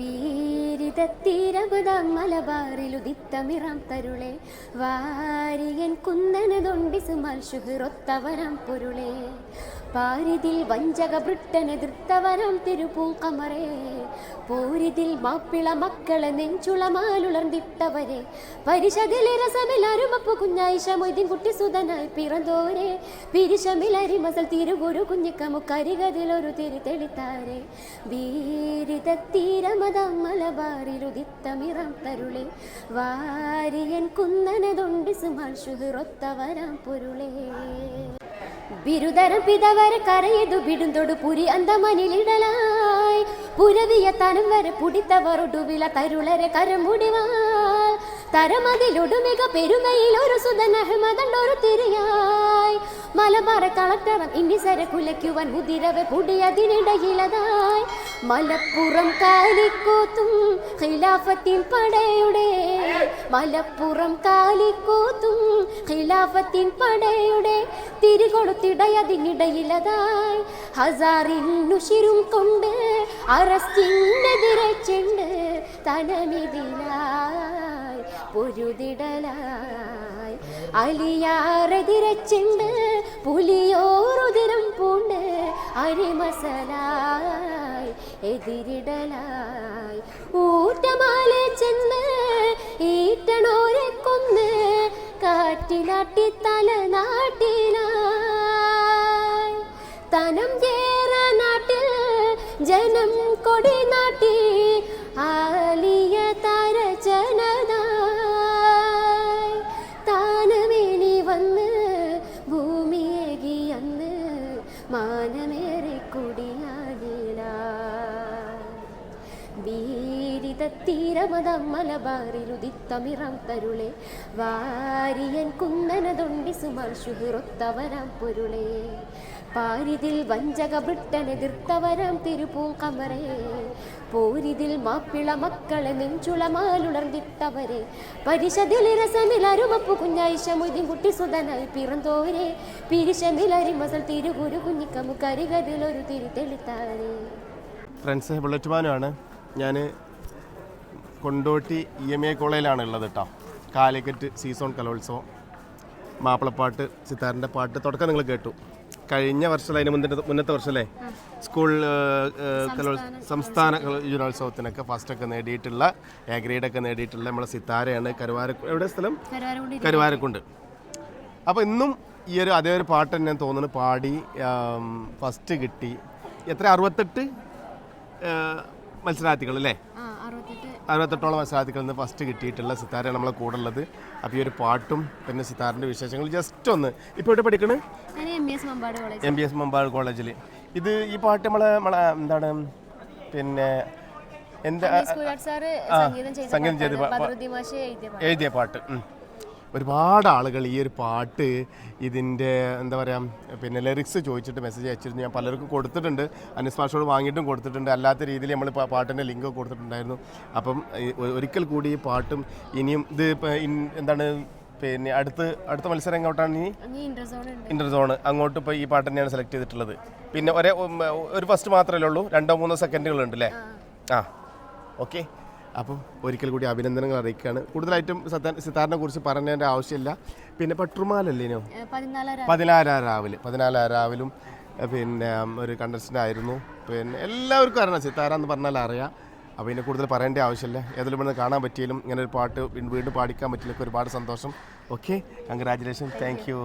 be ബീരിതത്തീരപുതം മലബാറിലുദിത്തമിറാം തരുളെ വാരിയൻ കുന്നനതൊണ്ടിസു മൽഷുഹിറൊത്തവരാം പൊരുളെ. പാരിതിൽ വഞ്ചക ബ്രിട്ടനെതിർത്തവരാം തിരുപൂക്കമറേ പോരിതിൽ മാപ്പിള മക്കളെ നെഞ്ചുളമാലുളർന്നിട്ടവരെ രസമിൽ അരുമപ്പു കുഞ്ഞായി മൊയ്തീൻ കുട്ടി സുതനായി പിറന്തോരെ അരിമസൽ തിരുഗുരു കുഞ്ഞിക്കമുക്കരികതിലൊരു തിരി തെളിത്താരെ. വീരിതത്തീരമതം മലബാറിലുദിത്തമിറാം തരുളെ. വാരിയൻ കുന്നനതുണ്ട് സുമാൽ ഷുഹിറൊത്തവരാം പൊരുളേ. ബിരുദരം പിതവരെ കരയതു വിടുന്തൊടു പുരി അന്തമനിലിടലായി പുരവിയ തനം വരെ പുടിത്തവറൊടുവില തരുളരെ കരമുടിവാൾ തരമതിലൊടുമിക പെരുമയിൽ ഒരു സുധൻ അഹമ്മദണ്ടൊരു തിരിയായി. മലബാറ കളക്ടറം ഇന്നിസര കുലയ്ക്കുവാൻ മുതിരവെ പുടിയതിനിടയിലതായി. മലപ്പുറം കാലിക്കോത്തും ഖിലാഫത്തിൻ പടയുടെ മലപ്പുറം കാലിക്കോത്തും ഖിലാഫത്തിൻ പടയുടെ തിരികൊടുത്തിടയതിനിടയിലതായി ഹസാറിനുഷിരും കൊണ്ട് അറസ്റ്റിനെതിരെ ചെണ്ട് തനമിതിലായി. പൊരുതിടലായി. അലിയാറെതിരെ ചെണ്ട് പുലിയോറുതിരം പൂണ്ട് അരിമസലായി എതിരിടലായി. ഊറ്റമാലെ ചെന്ന് ഈറ്റണോരെ കൊന്ന് കാറ്റിലാട്ടി തല നാട്ടിലായി. തനം ചേറ നാട്ടിൽ ജനം കൊടി നാട്ടി കുടിയാടില വീരിതത്തീരമതം തരുളെ. വാരിയൻ കുന്നനതൊണ്ടി സുമാൽ ഷുഹിറൊത്തവരാം പൊരുളെ. പാരിതിൽ വഞ്ചക ബ്രിട്ടനെതിർത്തവരാം തിരുപ്പൂങ്കമറേ പോരിതിൽ മാപ്പിള മക്കളെ നെഞ്ചുളമാലുണർന്നിട്ടവരെ. പരിഷതിലിരസമിൽ അരുമപ്പു കുഞ്ഞായിഷ മൊയ്തീൻ കുട്ടി സുതനായി പിറന്തോരെ പിരിശമിൽ അരിമസൽ തിരുകുരു കുഞ്ഞിക്കമു കരികതിലൊരു തിരി തെളിത്താരേ ഫ്രണ്ട്സ് ബുള്ളറ്റ് മാനുമാണ് ഞാൻ കൊണ്ടോട്ടി ഇ എം എ കോളേജിലാണ് ഉള്ളത് കേട്ടോ കാലിക്കറ്റ് സീസോൺ കലോത്സവം. മാപ്പിളപ്പാട്ട് സിത്താറിന്റെ പാട്ട് തുടക്കം നിങ്ങൾ കേട്ടു. കഴിഞ്ഞ വർഷം അതിന് മുന്നത്തെ മുന്നത്തെ വർഷമല്ലേ? സ്കൂൾ സംസ്ഥാന ഫസ്റ്റ് ഒക്കെ നേടിയിട്ടുള്ള എ ഗ്രേഡൊക്കെ നേടിയിട്ടുള്ള നമ്മളെ സിത്താരയാണ് കരുവാര എവിടെ സ്ഥലം? കരുവാരക്കുണ്ട്. അപ്പോൾ ഇന്നും ഈ ഒരു അതേ ഒരു പാട്ട് തന്നെ തോന്നുന്നു പാടി ഫസ്റ്റ് കിട്ടി. എത്ര? അറുപത്തെട്ട് മത്സരാർത്ഥികൾ അല്ലേ? അറുപത്തെട്ടോളം മത്സരാർത്ഥികളിൽ നിന്ന് ഫസ്റ്റ് കിട്ടിയിട്ടുള്ള സിത്താരയാണ് നമ്മളെ കൂടെ ഉള്ളത്. അപ്പോൾ ഈ ഒരു പാട്ടും പിന്നെ സിത്താറിന്റെ വിശേഷങ്ങൾ ജസ്റ്റ് ഒന്ന്. ഇപ്പോൾ ഇവിടെ പഠിക്കണേ? എം ബി എസ് മമ്പാട് കോളേജിൽ ഇത് ഈ പാട്ട് നമ്മളെ നമ്മളെ എന്താണ് പിന്നെ എന്താ സംഗീതം ചെയ്ത എഴുതിയ പാട്ട്. ഒരുപാട് ആളുകൾ ഈ ഒരു പാട്ട് ഇതിന്റെ എന്താ പറയുക പിന്നെ ലിറിക്സ് ചോദിച്ചിട്ട് മെസ്സേജ് അയച്ചിരുന്നു. ഞാൻ പലർക്കും കൊടുത്തിട്ടുണ്ട്. അനിസ് മാഷോട് വാങ്ങിയിട്ടും കൊടുത്തിട്ടുണ്ട്. അല്ലാത്ത രീതിയിൽ നമ്മൾ പാട്ടിന്റെ ലിങ്ക് കൊടുത്തിട്ടുണ്ടായിരുന്നു. അപ്പം ഒരിക്കൽ കൂടി ഈ പാട്ടും ഇനിയും ഇത് എന്താണ് പിന്നെ അടുത്ത് അടുത്ത മത്സരം എങ്ങോട്ടാണ് ഇനി? ഇനി ഇന്റർസോൺ അങ്ങോട്ട് ഇപ്പോൾ ഈ പാട്ട് തന്നെയാണ് സെലക്ട് ചെയ്തിട്ടുള്ളത്. പിന്നെ ഒരേ ഒരു ഫസ്റ്റ് മാത്രമല്ലേ ഉള്ളൂ? രണ്ടോ മൂന്നോ സെക്കൻഡുകൾ ഉണ്ട് അല്ലേ ആ. ഓക്കെ അപ്പം ഒരിക്കൽ കൂടി അഭിനന്ദനങ്ങൾ അറിയിക്കുകയാണ്. കൂടുതലായിട്ടും സിത്താറിനെ കുറിച്ച് പറഞ്ഞതിന്റെ ആവശ്യമില്ല. പിന്നെ പട്ടുമാലല്ലേനോ പതിനാലാം രാവിലെ. പതിനാലാം രാവിലും. പിന്നെ ഒരു കണ്ടസ്റ്റന്റ് ആയിരുന്നു. പിന്നെ എല്ലാവർക്കും അറിയണം. സിത്താര എന്ന് പറഞ്ഞാൽ അറിയാം. അപ്പോൾ ഇതിനെ കൂടുതൽ പറയേണ്ട ആവശ്യമില്ല. ഏതെങ്കിലും ഇവിടുന്ന് കാണാൻ പറ്റിയാലും ഇങ്ങനെ ഒരു പാട്ട് വീണ്ടും വീണ്ടും പാടിക്കാൻ പറ്റിയൊക്കെ ഒരുപാട് സന്തോഷം. Okay congratulation thank you